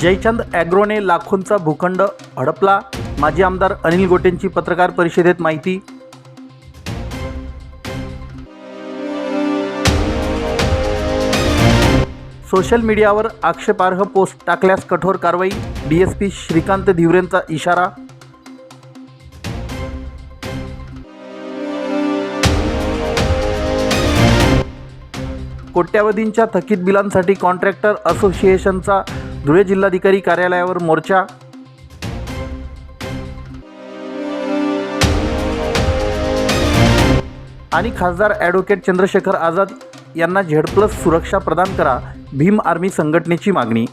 जयचंद ॲग्रोने लाखोंचा भूखंड हडपला. माजी आमदार अनिल गोटेंची पत्रकार परिषदेत माहिती. सोशल मीडियावर आक्षेपार्ह पोस्ट टाकल्यास कठोर कारवाई. डी एस पी श्रीकांत धिवरेंचा इशारा. कोट्यावधींच्या थकीत बिलांसाठी कॉन्ट्रॅक्टर असोसिएशनचा धुळे जिल्हाधिकारी कार्यालयावर मोर्चा. आणि खासदार ॲडव्होकेट चंद्रशेखर आझाद यांना झेड प्लस सुरक्षा प्रदान करा भीम आर्मी संघटनेची मागणी.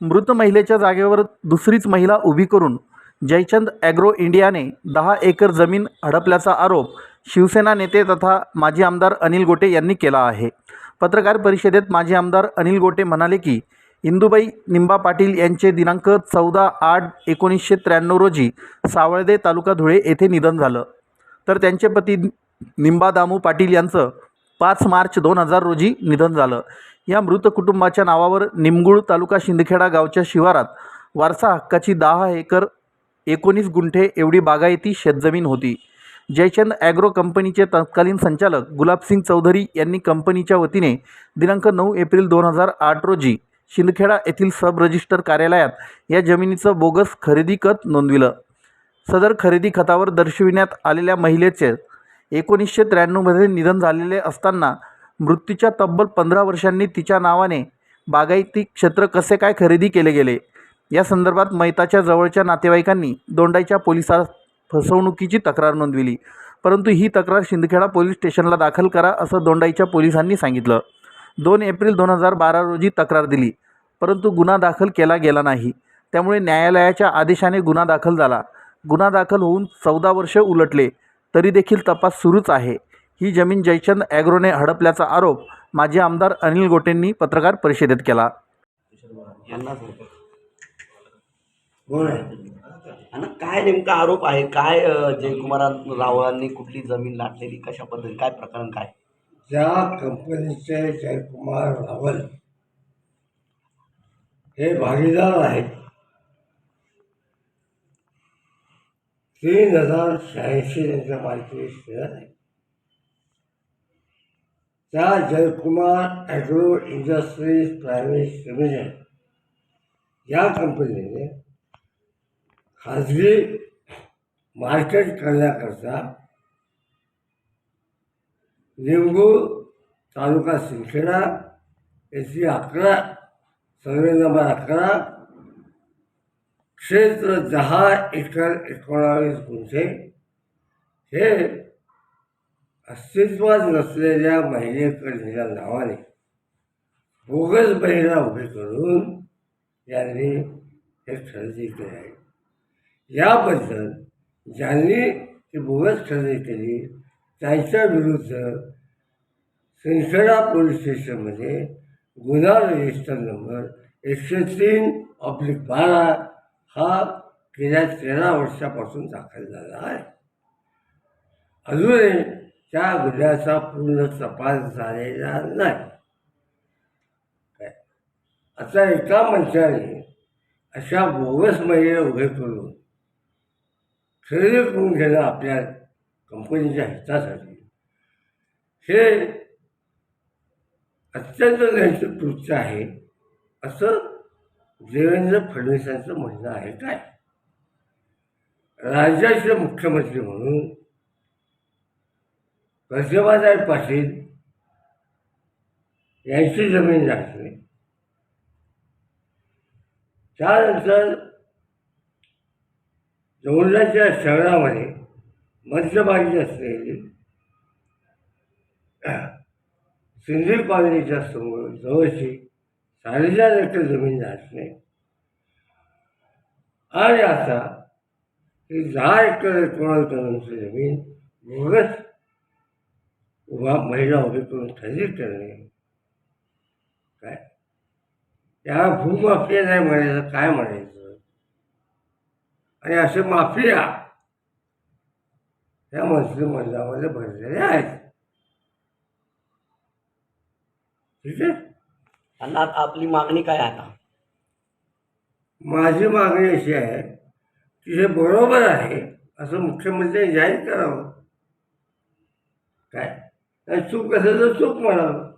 मृत महिलेच्या जागेवर दुसरीच महिला उभी करून जयचंद ॲग्रो इंडियाने दहा एकर जमीन हडपल्याचा आरोप शिवसेना नेते तथा माजी आमदार अनिल गोटे यांनी केला आहे. पत्रकार परिषदेत माजी आमदार अनिल गोटे म्हणाले की इंदुबाई निंबा पाटील यांचे दिनांक चौदा आठ एकोणीसशे त्र्याण्णव रोजी सावळदे तालुका धुळे येथे निधन झालं. तर त्यांचे पती निंबा दामू पाटील यांचं पाच मार्च दोन हजार रोजी निधन झालं. या मृत कुटुंबाच्या नावावर निमगुळ तालुका शिंदखेडा गावच्या शिवारात वारसा हक्काची दहा एकर एकोणीस गुंठे एवढी बागायती शेतजमीन होती. जयचंद ॲग्रो कंपनीचे तत्कालीन संचालक गुलाबसिंग चौधरी यांनी कंपनीच्या वतीने दिनांक नऊ एप्रिल दोन हजार आठ रोजी शिंदखेडा येथील सब रजिस्टर कार्यालयात या जमिनीचं बोगस खरेदी खत नोंदविलं. सदर खरेदी खतावर दर्शविण्यात आलेल्या महिलेचे एकोणीसशे त्र्याण्णवमध्ये निधन झालेले असताना मृत्यूच्या तब्बल पंधरा वर्षांनी तिच्या नावाने बागायती क्षेत्र कसे काय खरेदी केले गेले? या संदर्भात मैताच्या जवळच्या नातेवाईकांनी दोंडाईच्या पोलिसात फसवणुकीची तक्रार नोंदविली. परंतु ही तक्रार शिंदखेडा पोलीस स्टेशनला दाखल करा असं दोंडाईच्या पोलिसांनी सांगितलं. दोन एप्रिल दोन हजार बारा रोजी तक्रार दिली. परंतु गुन्हा दाखल केला गेला नाही. त्यामुळे न्यायालयाच्या आदेशाने गुन्हा दाखल झाला. गुन्हा दाखल होऊन चौदा वर्ष उलटले तरी देखील तपास सुरूच आहे. ही जमीन जयचंद ॲग्रोने हडपल्याचा आरोप माजी आमदार अनिल गोटेंनी पत्रकार परिषदेत केला. आणि काय नेमका आरोप आहे? काय जयकुमार रावळांनी कुठली जमीन लाटलेली? कशा पद्धती काय प्रकरण काय? ज्या कंपनीचे जयकुमार रावल हे भागीदार आहेत. तीन हजार शहाऐंशी त्यांच्या मालकी शेअर आहे त्या Jaykumar agro industries private limited या कंपनीने खाजगी मार्केट करण्याकरता निंबू तालुका सिंदखेडा याची अकरा सर्वे नंबर अकरा क्षेत्र दहा एकर एकोणावीस गुंठे हे अस्तित्वात नसलेल्या महिलेकडच्या नावाने बोगस महिला उभी करून यांनी हे खरेदी केले आहे. याबद्दल ज्यांनी ती बोगस खरेदी केली त्यांच्या विरुद्ध सिंदखेडा पोलीस स्टेशनमध्ये गुन्हा रजिस्टर नंबर एकशे तीन ऑब्लिक बारा हा गेल्या तेरा वर्षापासून दाखल झाला आहे. अजूनही त्या गुन्ह्याचा पूर्ण तपास झालेला नाही. काय? आता एका मंचाने अशा बोगस महिला उभे करून खरेदी करून घेणं आपल्या कंपनीच्या हितासाठी. हे अत्यंत नैतिक कृत्य आहे. असं देवेंद्र फडणवीसांचं म्हणणं आहे काय? राज्याचे मुख्यमंत्री म्हणून प्रतिभाताई पाटील यांची जमीन लागली. त्यानंतर जवळच्या शहरामध्ये मध्यभागी असलेली सिंधी कॉलनीच्या समोर जवळची साडेचार एकर जमीन असणे आणि आता ही दहा एकर एकोणावीस जमीन बोगस उभा महिला उभी करून खरेदी करणे. काय? त्या भूमाफिया नाही म्हणायचं काय म्हणायचं? आणि असे माफिया या मंत्रिमंडळामध्ये भरलेले आहेत. ठीक आहे? आणि आता आपली मागणी काय आता? माझी मागणी अशी आहे की हे बरोबर आहे असं मुख्यमंत्र्यांनी जाहीर करावं. काय? आणि चूक असेल तर चूक म्हणावं.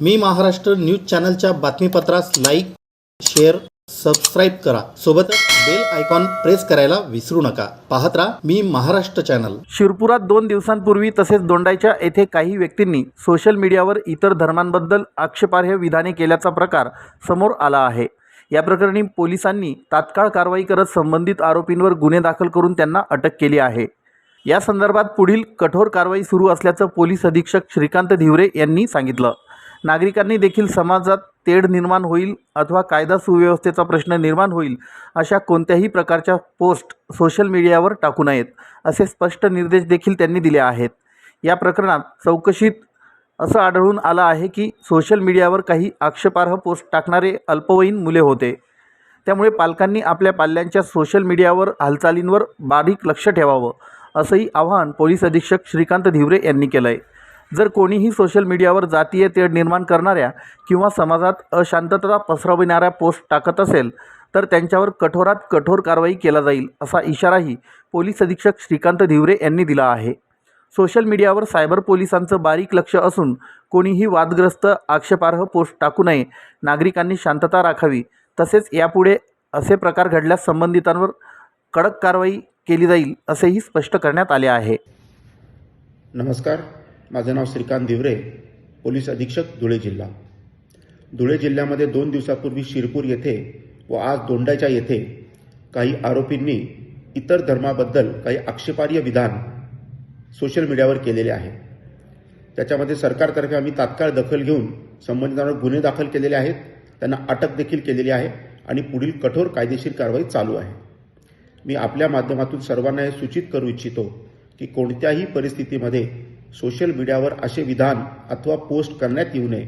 मी महाराष्ट्र न्यूज चॅनलच्या बातमीपत्रास लाईक शेअर सबस्क्राईब करा. सोबतच बेल आयकॉन प्रेस करायला विसरू नका. पाहत राहा मी महाराष्ट्र चॅनल शिरपुरात दोन दिवसांपूर्वी तसेच दोंडाईच्या येथे काही व्यक्तींनी सोशल मीडियावर इतर धर्मांबद्दल आक्षेपार्ह विधाने केल्याचा प्रकार समोर आला आहे. या प्रकरणी पोलिसांनी तात्काळ कारवाई करत संबंधित आरोपींवर गुन्हे दाखल करून त्यांना अटक केली आहे. या संदर्भात पुढील कठोर कारवाई सुरू असल्याचं पोलीस अधीक्षक श्रीकांत धिवरे यांनी सांगितलं. नागरिकांनी देखील समाजात तेढ निर्माण होईल अथवा कायदा सुव्यवस्थेचा प्रश्न निर्माण होईल अशा कोणत्याही प्रकारच्या पोस्ट सोशल मीडियावर टाकू नयेत असे स्पष्ट निर्देश देखील त्यांनी दिले आहेत. या प्रकरणात चौकशीत असं आढळून आलं आहे की सोशल मीडियावर काही आक्षेपार्ह पोस्ट टाकणारे अल्पवयीन मुले होते. त्यामुळे पालकांनी आपल्या पाल्यांच्या सोशल मीडियावर हालचालींवर बारीक लक्ष ठेवावं असंही आवाहन पोलीस अधीक्षक श्रीकांत धिवरे यांनी केलं आहे जर कोणीही सोशल मीडियावर जातीय तेढ निर्माण करणाऱ्या किंवा समाजात अशांतता पसरविणाऱ्या पोस्ट टाकत असेल तर त्यांच्यावर कठोरात कठोर कारवाई केला जाईल असा इशाराही पोलीस अधीक्षक श्रीकांत धिवरे यांनी दिला आहे. सोशल मीडियावर सायबर पोलिसांचं बारीक लक्ष असून कोणीही वादग्रस्त आक्षेपार्ह पोस्ट टाकू नये नागरिकांनी शांतता राखावी तसेच यापुढे असे प्रकार घडल्यास संबंधितांवर कडक कारवाई केली जाईल असेही स्पष्ट करण्यात आले आहे. नमस्कार. माझं नाव श्रीकांत दिवरे पोलीस अधीक्षक धुळे जिल्हा. धुळे जिल्ह्यामध्ये दोन दिवसापूर्वी शिरपूर येथे व आज दोंडाच्या येथे काही आरोपींनी इतर धर्माबद्दल काही आक्षेपार्ह विधान सोशल मीडियावर केलेले आहे. त्याच्यामध्ये सरकारतर्फे आम्ही तात्काळ दखल घेऊन संबंधितांवर गुन्हे दाखल केलेले आहेत त्यांना अटक देखील केलेली आहे आणि पुढील कठोर कायदेशीर कारवाई चालू आहे. मी आपल्या माध्यमातून सर्वांना हे सूचित करू इच्छितो की कोणत्याही परिस्थितीमध्ये सोशल मीडियावर असे विधान अथवा पोस्ट करण्यात येऊ नये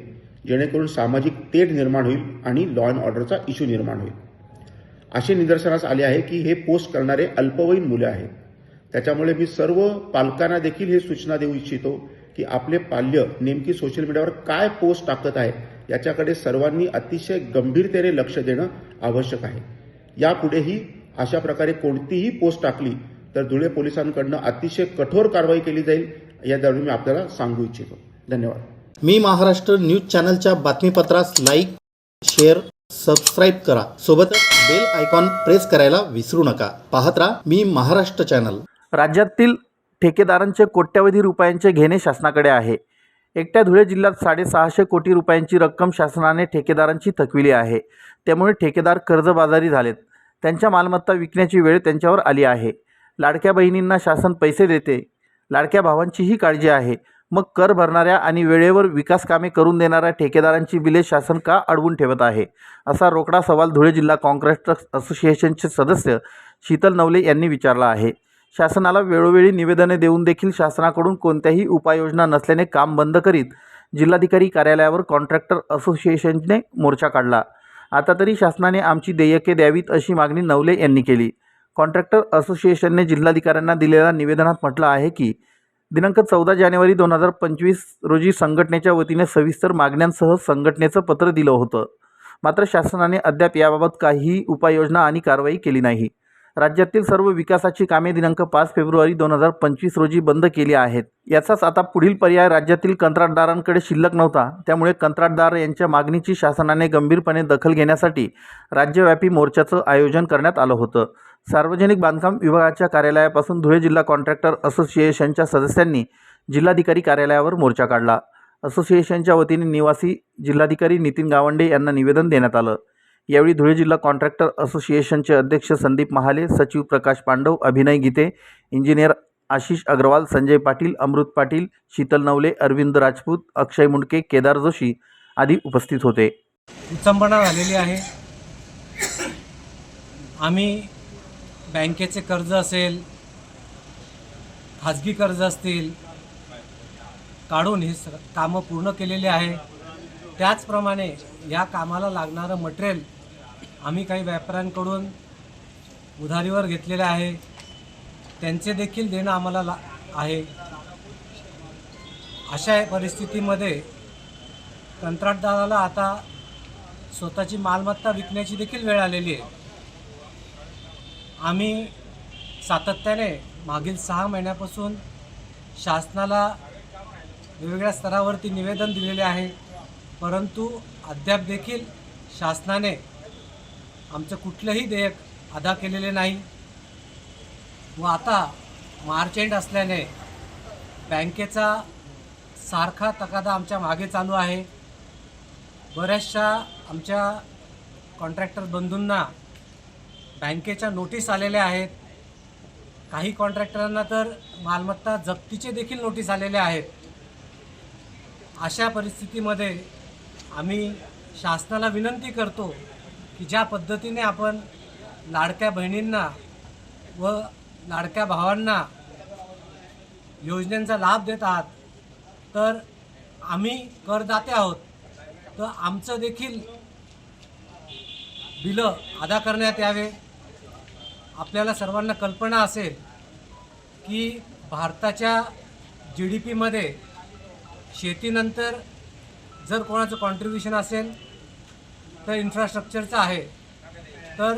जेणेकरून सामाजिक तेढ निर्माण होईल आणि लॉ अँड ऑर्डरचा इश्यू निर्माण होईल. असे निदर्शनास आले आहे की हे पोस्ट करणारे अल्पवयीन मुले आहेत. त्याच्यामुळे मी सर्व पालकांना देखील हे सूचना देऊ इच्छितो की आपले पाल्य नेमकी सोशल मीडियावर काय पोस्ट टाकत आहे याच्याकडे सर्वांनी अतिशय गंभीरतेने लक्ष देणं आवश्यक आहे. यापुढेही अशा प्रकारे कोणतीही पोस्ट टाकली तर धुळे पोलिसांकडनं अतिशय कठोर कारवाई केली जाईल या दरम्यान मी आपल्याला सांगू इच्छितो. धन्यवाद. मी महाराष्ट्र न्यूज चॅनलच्या बातमीपत्रास लाईक शेअर सबस्क्राईब करा. सोबतच बेल आयकॉन प्रेस करायला विसरू नका. पाहत राहा मी महाराष्ट्र चॅनल. राज्यातील ठेकेदारांचे कोट्यवधी रुपयांचे घेणे शासनाकडे आहे. एकट्या धुळे जिल्ह्यात साडेसहाशे कोटी रुपयांची रक्कम शासनाने ठेकेदारांची थकविली आहे. त्यामुळे ठेकेदार कर्जबाजारी झालेत. त्यांच्या मालमत्ता विकण्याची वेळ त्यांच्यावर आली आहे. लाडक्या बहिणींना शासन पैसे देते. लाडक्या भावांचीही काळजी आहे. मग कर भरणाऱ्या आणि वेळेवर विकास कामे करून देणाऱ्या ठेकेदारांची बिले शासन का अडवून ठेवत आहे? असा रोकडा सवाल धुळे जिल्हा कॉन्ट्रॅक्टर्स असोसिएशनचे सदस्य शीतल नवले यांनी विचारला आहे. शासनाला वेळोवेळी निवेदने देऊन देखील शासनाकडून कोणत्याही उपाययोजना नसल्याने काम बंद करीत जिल्हाधिकारी कार्यालयावर कॉन्ट्रॅक्टर असोसिएशनने मोर्चा काढला. आता तरी शासनाने आमची देयके द्यावीत अशी मागणी नवले यांनी केली. कॉन्ट्रॅक्टर असोसिएशनने जिल्हाधिकाऱ्यांना दिलेल्या निवेदनात म्हटलं आहे की दिनांक चौदा जानेवारी दोन हजार पंचवीस रोजी संघटनेच्या वतीने सविस्तर मागण्यांसह संघटनेचं पत्र दिलं होतं. मात्र शासनाने अद्याप याबाबत काहीही उपाययोजना आणि कारवाई केली नाही. राज्यातील सर्व विकासाची कामे दिनांक पाच फेब्रुवारी दोन हजार पंचवीस रोजी बंद केली आहेत. याचाच आता पुढील पर्याय राज्यातील कंत्राटदारांकडे शिल्लक नव्हता. त्यामुळे कंत्राटदार यांच्या मागणीची शासनाने गंभीरपणे दखल घेण्यासाठी राज्यव्यापी मोर्चाचं आयोजन करण्यात आलं होतं. सार्वजनिक बांधकाम विभागाच्या कार्यालयापासून धुळे जिल्हा कॉन्ट्रॅक्टर असोसिएशनच्या सदस्यांनी जिल्हाधिकारी कार्यालयावर मोर्चा काढला. असोसिएशनच्या वतीने निवासी जिल्हाधिकारी नितीन गावंडे यांना निवेदन देण्यात आलं. यावेळी धुळे जिल्हा कॉन्ट्रॅक्टर असोसिएशनचे अध्यक्ष संदीप महाले सचिव प्रकाश पांडव अभिनय गीते इंजिनियर आशिष अग्रवाल संजय पाटील अमृत पाटील शीतल नवले अरविंद राजपूत अक्षय मुंडके केदार जोशी आदी उपस्थित होते. विचंबना झालेली आहे. आम्ही बँकेचे कर्ज असेल खाजगी कर्ज असतील काढून ही स कामं पूर्ण केलेली आहे. त्याचप्रमाणे या कामाला लागणारं मटेरियल आम्ही काही व्यापाऱ्यांकडून उधारीवर घेतलेले आहे. त्यांचे देखील देणं आम्हाला ला आहे. अशा परिस्थितीमध्ये कंत्राटदाराला आता स्वतःची मालमत्ता विकण्याची देखील वेळ आलेली आहे. आम्ही सातत्याने मागील सहा महिन्यापासून शासनाला वेगवेगळ्या स्तरावरती निवेदन दिलेले आहे. परंतु अद्याप देखील शासनाने आमचं कुठलंही देयक अदा केलेले नाही. व आता मार्च एंड असल्याने बँकेचा सारखा तकादा आमच्या मागे चालू आहे. बऱ्याचशा आमच्या कॉन्ट्रॅक्टर बंधूंना बँकेच्या नोटीस आलेल्या आहेत. काही कॉन्ट्रॅक्टरांना तर मालमत्ता जप्तीचे देखील नोटीस आलेल्या आहेत. अशा परिस्थितीमध्ये आम्ही शासनाला विनंती करतो की ज्या पद्धतीने आपण लाडक्या बहिणींना व लाडक्या भावांना योजनेचा लाभ देत आहात तर आम्ही करदाते आहोत. तर आमचं देखील बिलं अदा करण्यात यावे. आपल्याला सर्वांना कल्पना असेल की भारताच्या जी डी पीमध्ये शेतीनंतर जर कोणाचं कॉन्ट्रीब्युशन असेल तर इन्फ्रास्ट्रक्चरचं आहे तर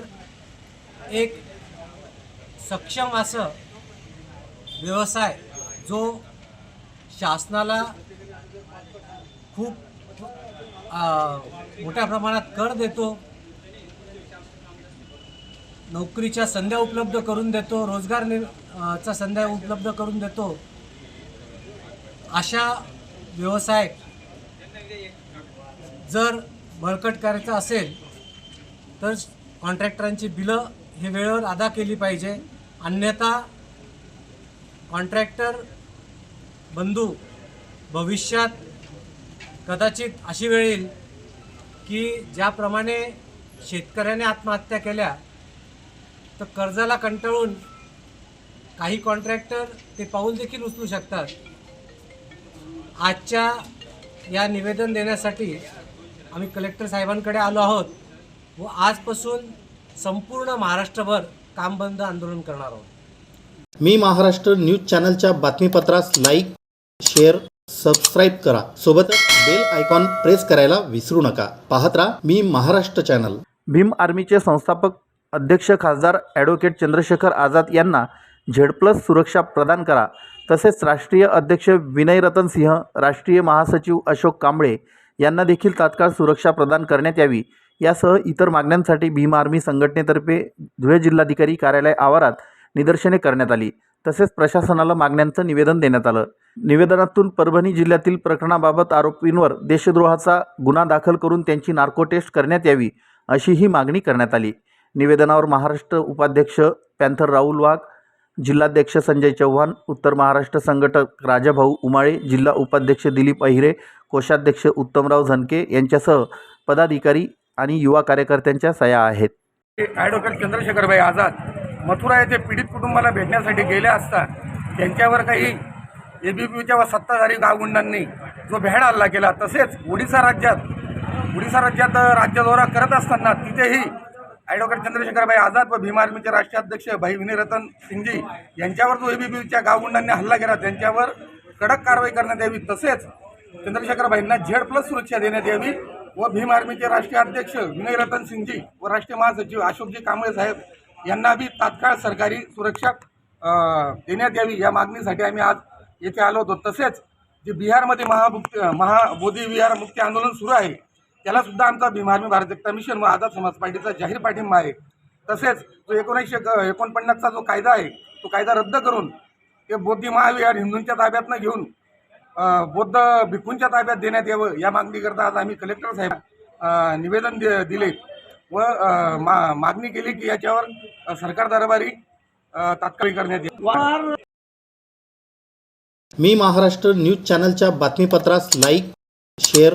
एक सक्षम असं व्यवसाय जो शासनाला खूप मोठ्या प्रमाणात कर देतो नोकरीच्या संध्या उपलब्ध करून देतो रोजगार नि चा संध्या उपलब्ध करून देतो. अशा व्यवसाय जर बळकट करायचा असेल तर कॉन्ट्रॅक्टरांची बिलं हे वेळेवर अदा केली पाहिजे. अन्यथा कॉन्ट्रॅक्टर बंधू भविष्यात कदाचित अशी वेळ येईल की ज्याप्रमाणे शेतकऱ्याने आत्महत्या केल्या तर कर्जाला कंटाळून काही कॉन्ट्रॅक्टर ते पाऊल देखील उचलू शकतात. आजच्या या निवेदन देण्यासाठी आम्ही कलेक्टर साहेबांकडे आलो आहोत व आजपासून संपूर्ण महाराष्ट्रभर काम बंद आंदोलन करणार आहोत. मी महाराष्ट्र न्यूज चॅनलच्या बातमीपत्रास लाईक शेअर सबस्क्राईब करा. सोबतच बेल आयकॉन प्रेस करायला विसरू नका. पाहत राहा मी महाराष्ट्र चॅनल. भीम आर्मीचे संस्थापक अध्यक्ष खासदार ॲडव्होकेट चंद्रशेखर आझाद यांना झेड प्लस सुरक्षा प्रदान करा. तसेच राष्ट्रीय अध्यक्ष विनय रतन सिंह राष्ट्रीय महासचिव अशोक कांबळे यांना देखील तात्काळ सुरक्षा प्रदान करण्यात यावी. यासह इतर मागण्यांसाठी भीम आर्मी संघटनेतर्फे धुळे जिल्हाधिकारी कार्यालय आवारात निदर्शने करण्यात आली. तसेच प्रशासनाला मागण्यांचं निवेदन देण्यात आलं. निवेदनातून परभणी जिल्ह्यातील प्रकरणाबाबत आरोपींवर देशद्रोहाचा गुन्हा दाखल करून त्यांची नार्को टेस्ट करण्यात यावी अशीही मागणी करण्यात आली. निवेदनावर महाराष्ट्र उपाध्यक्ष पॅन्थर राहुल वाघ जिल्हाध्यक्ष संजय चव्हाण उत्तर महाराष्ट्र संघटक राजाभाऊ उमाळे जिल्हा उपाध्यक्ष दिलीप अहिरे कोषाध्यक्ष उत्तमराव झनके यांच्यासह पदाधिकारी आणि युवा कार्यकर्त्यांच्या सह्या आहेत. ॲडव्होकेट चंद्रशेखरभाई आझाद मथुरा येथे पीडित कुटुंबाला भेटण्यासाठी गेले असता त्यांच्यावर काही ए बी पीच्या व सत्ताधारी गावगुंडांनी जो भ्याड हल्ला केला तसेच ओडिसा राज्यात ओडिसा राज्यात राज्यदौरा करत असताना तिथेही ॲडव्होकेट चंद्रशेखरभाई आझाद व भीम आर्मीचे राष्ट्रीय अध्यक्ष भाई विनयरतन सिंगजी यांच्यावर जो ए बी पीच्या गावगुंडांनी हल्ला केला. त्यांच्यावर कडक कारवाई करण्यात यावी. तसेच चंद्रशेखरभाईंना झेड प्लस सुरक्षा देण्यात यावी व भीम आर्मीचे राष्ट्रीय अध्यक्ष विनय रतन सिंगजी व राष्ट्रीय महासचिव अशोकजी कांबळे साहेब यांना बी तात्काळ सरकारी सुरक्षा देण्यात यावी. या मागणीसाठी आम्ही आज येथे आलो होतो. तसेच जे बिहारमध्ये महामुक्ती महाबोधी विहार मुक्ती आंदोलन सुरू आहे त्याला सुद्धा आमचा भीम आर्मी भारत एकता मिशन व आझाद समाज पार्टीचा जाहीर पाठिंबा आहे. तसेच जो एकोणीसशे एकोणपन्नासचा जो कायदा आहे तो कायदा रद्द करून ते बौद्धी महाविहार हिंदूंच्या ताब्यात न घेऊन बौद्ध भिक्खूंच्या ताब्यात देण्यात यावं या मागणीकरता आज आम्ही कलेक्टर साहेब निवेदन दि दिले व मा मागणी केली की याच्यावर सरकार दरबारी तात्काळ करण्यात येईल. मी महाराष्ट्र न्यूज चॅनलच्या बातमीपत्रास लाईक शेअर